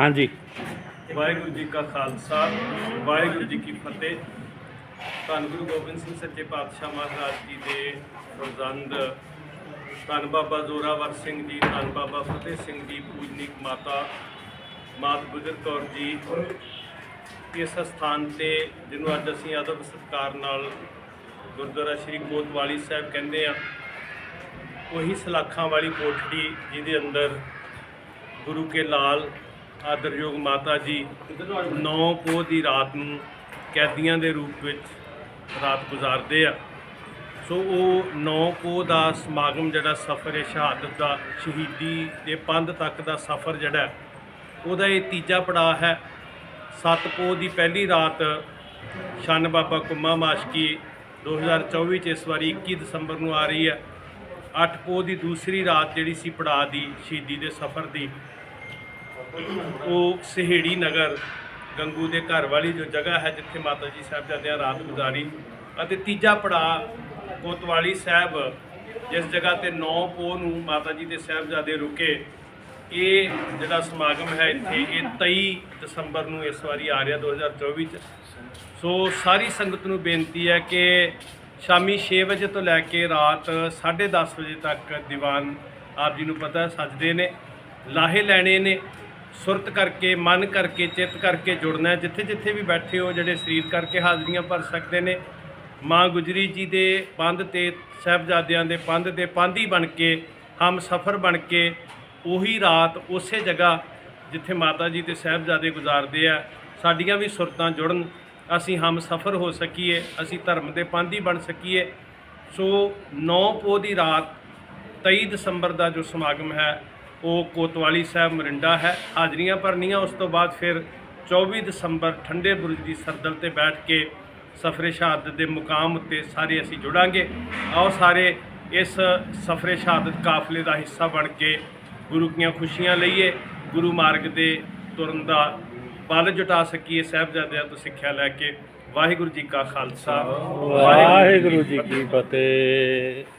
ਹਾਂਜੀ। ਵਾਹਿਗੁਰੂ ਜੀ ਕਾ ਖਾਲਸਾ, ਵਾਹਿਗੁਰੂ ਜੀ ਕੀ ਫਤਿਹ। ਧੰਨ ਗੁਰੂ ਗੋਬਿੰਦ ਸਿੰਘ ਸੱਚੇ ਪਾਤਸ਼ਾਹ ਮਹਾਰਾਜ ਜੀ ਦੇ ਫਰਜ਼ੰਦ। ਧੰਨ ਬਾਬਾ ਜ਼ੋਰਾਵਰ ਸਿੰਘ ਜੀ, ਧੰਨ ਬਾਬਾ ਫਤਿਹ ਸਿੰਘ ਜੀ, ਪੂਜਨੀਕ ਮਾਤਾ, ਮਾਤ ਗੁਜਰ ਕੌਰ ਜੀ। ਇਸ ਸਥਾਨ ਤੇ, ਜਿਹਨੂੰ ਅੱਜ ਅਸੀਂ ਅਦਬ ਸਤਿਕਾਰ ਨਾਲ ਗੁਰਦੁਆਰਾ ਸ੍ਰੀ ਕੋਤਵਾਲੀ ਸਾਹਿਬ ਕਹਿੰਦੇ ਆ ਉਹੀ ਸਲਾਖਾਂ ਵਾਲੀ ਕੋਠੜੀ ਜਿਹਦੇ ਅੰਦਰ ਗੁਰੂ ਕੇ ਲਾਲ ਆਦਰਯੋਗ ਮਾਤਾ ਜੀ 9 ਪੋਹ ਦੀ ਰਾਤ ਨੂੰ ਕੈਦੀਆਂ ਦੇ ਰੂਪ ਵਿੱਚ ਰਾਤ ਗੁਜ਼ਾਰਦੇ ਆ। ਸੋ ਉਹ 9 ਪੋਹ ਦਾ ਸਮਾਗਮ ਜਿਹੜਾ ਸਫ਼ਰ ਸ਼ਹਾਦਤ ਦਾ, ਸ਼ਹੀਦੀ ਦੇ ਪੰਧ ਤੱਕ ਦਾ ਸਫ਼ਰ ਜਿਹੜਾ ਉਹਦਾ ਇਹ ਤੀਜਾ ਪੜਾਅ ਹੈ। 7 ਪੋਹ ਦੀ ਪਹਿਲੀ ਰਾਤ ਸ਼ਨ ਬਾਬਾ ਕੁੰਮਾ ਮਾਸ਼ਕੀ 2024 ਚ ਇਸ ਵਾਰੀ 21 ਦਸੰਬਰ ਨੂੰ ਆ ਰਹੀ ਹੈ। 8 ਪੋਹ ਦੀ ਦੂਸਰੀ ਰਾਤ ਜਿਹੜੀ ਸੀ ਪੜਾਅ ਦੀ, ਸ਼ਹੀਦੀ ਦੇ ਸਫ਼ਰ ਦੀ। ਉਹ ਸਹੇੜੀ ਨਗਰ, ਗੰਗੂ ਦੇ ਘਰ ਵਾਲੀ ਜੋ ਜਗ੍ਹਾ ਹੈ ਜਿੱਥੇ ਮਾਤਾ ਜੀ ਸਾਹਿਬਜ਼ਾਦਿਆਂ ਰਾਤ ਗੁਜ਼ਾਰੀ ਅਤੇ ਤੀਜਾ ਪੜਾਅ ਕੋਤਵਾਲੀ ਸਾਹਿਬ, ਜਿਸ ਜਗ੍ਹਾ ਤੇ 9 ਪੋਹ ਨੂੰ ਮਾਤਾ ਜੀ ਦੇ ਸਾਹਿਬਜ਼ਾਦੇ ਰੁਕੇ। ਇਹ ਜਿਹੜਾ ਸਮਾਗਮ ਹੈ ਇੱਥੇ, ਇਹ 23 ਦਸੰਬਰ ਨੂੰ ਇਸ ਵਾਰੀ ਆ ਰਿਹਾ 2024 ਚ। ਸੋ ਸਾਰੀ ਸੰਗਤ ਨੂੰ ਬੇਨਤੀ ਹੈ ਕਿ ਸ਼ਾਮੀ 6 ਵਜੇ ਤੋਂ ਲੈ ਕੇ ਰਾਤ 10:30 ਵਜੇ ਤੱਕ ਦੀਵਾਨ ਆਪ ਜੀ ਨੂੰ ਪਤਾ ਹੈ ਸਜਦੇ ਨੇ, ਲਾਹੇ ਲੈਣੇ ਨੇ। ਸੁਰਤ ਕਰਕੇ, ਮਨ ਕਰਕੇ, ਚਿੱਤ ਕਰਕੇ ਜੁੜਨਾ ਹੈ। ਜਿੱਥੇ ਜਿੱਥੇ ਵੀ ਬੈਠੇ ਹੋ, ਜਿਹੜੇ ਸਰੀਰ ਕਰਕੇ ਹਾਜ਼ਰੀਆਂ ਭਰ ਸਕਦੇ ਨੇ, ਮਾਂ ਗੁਜਰੀ ਜੀ ਦੇ ਪੰਧ ਤੇ, ਸਾਹਿਬਜ਼ਾਦਿਆਂ ਦੇ ਪੰਧ ਦੇ ਪਾਂਧੀ ਬਣ ਕੇ, ਹਮ ਸਫਰ ਬਣ ਕੇ, ਉਹੀ ਰਾਤ ਉਸੇ ਜਗ੍ਹਾ ਜਿੱਥੇ ਮਾਤਾ ਜੀ ਤੇ ਸਾਹਿਬਜ਼ਾਦੇ ਗੁਜ਼ਾਰਦੇ ਆ, ਸਾਡੀਆਂ ਵੀ ਸੁਰਤਾਂ ਜੁੜਨ, ਅਸੀਂ ਹਮ ਸਫਰ ਹੋ ਸਕੀਏ, ਅਸੀਂ ਧਰਮ ਦੇ ਪਾਂਧੀ ਬਣ ਸਕੀਏ। ਸੋ 9 ਪੋਹ ਦੀ ਰਾਤ 23 ਦਸੰਬਰ ਦਾ ਜੋ ਸਮਾਗਮ ਹੈ ਉਹ ਕੋਤਵਾਲੀ ਸਾਹਿਬ ਮਰਿੰਡਾ ਹੈ। ਹਾਜ਼ਰੀਆਂ ਭਰਨੀਆਂ, ਉਸ ਤੋਂ ਬਾਅਦ ਫਿਰ 24 ਦਸੰਬਰ ਠੰਡੇ ਬੁਰਜ ਦੀ ਸਰਦਲ ਤੇ ਬੈਠ ਕੇ ਸਫਰੇ ਸ਼ਹਾਦਤ ਦੇ ਮੁਕਾਮ ਉੱਤੇ ਸਾਰੇ ਅਸੀਂ ਜੁੜਾਂਗੇ। ਆਓ ਸਾਰੇ ਇਸ ਸਫਰੇ ਸ਼ਹਾਦਤ ਕਾਫਲੇ ਦਾ ਹਿੱਸਾ ਬਣ ਕੇ ਗੁਰੂ ਦੀਆਂ ਖੁਸ਼ੀਆਂ ਲਈਏ। ਗੁਰੂ ਮਾਰਗ ਦੇ ਤੁਰਨ ਦਾ ਬਲ ਜੁਟਾ ਸਕੀਏ ਸਾਹਿਬਜ਼ਾਦਿਆਂ ਤੋਂ ਸਿੱਖਿਆ ਲੈ ਕੇ। ਵਾਹਿਗੁਰੂ ਜੀ ਕਾ ਖਾਲਸਾ। ਵਾਹਿਗੁਰੂ ਜੀ ਕੀ ਫਤਿਹ।